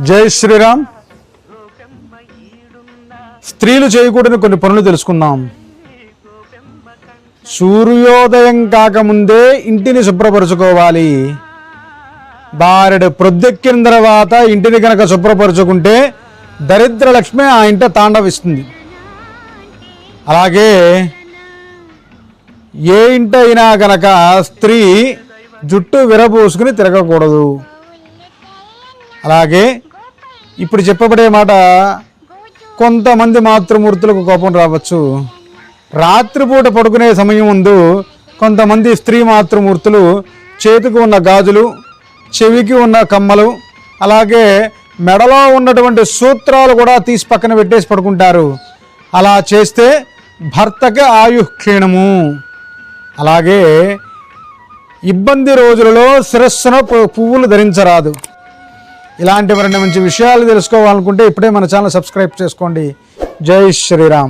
జై శ్రీరామ్. స్త్రీలు చేయకూడని కొన్ని పనులు తెలుసుకుందాం. సూర్యోదయం కాకముందే ఇంటిని శుభ్రపరచుకోవాలి. బారెడు ప్రొద్దెక్కిన తర్వాత ఇంటిని కనుక శుభ్రపరచుకుంటే దరిద్ర లక్ష్మి ఆ ఇంట తాండవిస్తుంది. అలాగే ఏ ఇంట అయినా కనుక స్త్రీ జుట్టు విరబోసుకుని తిరగకూడదు. అలాగే ఇప్పుడు చెప్పబడే మాట కొంతమంది మాతృమూర్తులకు కోపం రావచ్చు. రాత్రిపూట పడుకునే సమయం ముందు కొంతమంది స్త్రీ మాతృమూర్తులు చేతికి ఉన్న గాజులు చెవికి ఉన్న కమ్మలు అలాగే మెడలో ఉన్నటువంటి సూత్రాలు కూడా తీసి పక్కన పెట్టేసి పడుకుంటారు. అలా చేస్తే భర్తకి ఆయు క్షీణము. అలాగే ఇబ్బంది రోజులలో శిరస్సున పువ్వులు ధరించరాదు. ఇలాంటి మరిన్ని మంచి విషయాలు తెలుసుకోవాలనుకుంటే ఇప్పుడే మన ఛానల్ సబ్స్క్రైబ్ చేసుకోండి. జై శ్రీరామ్.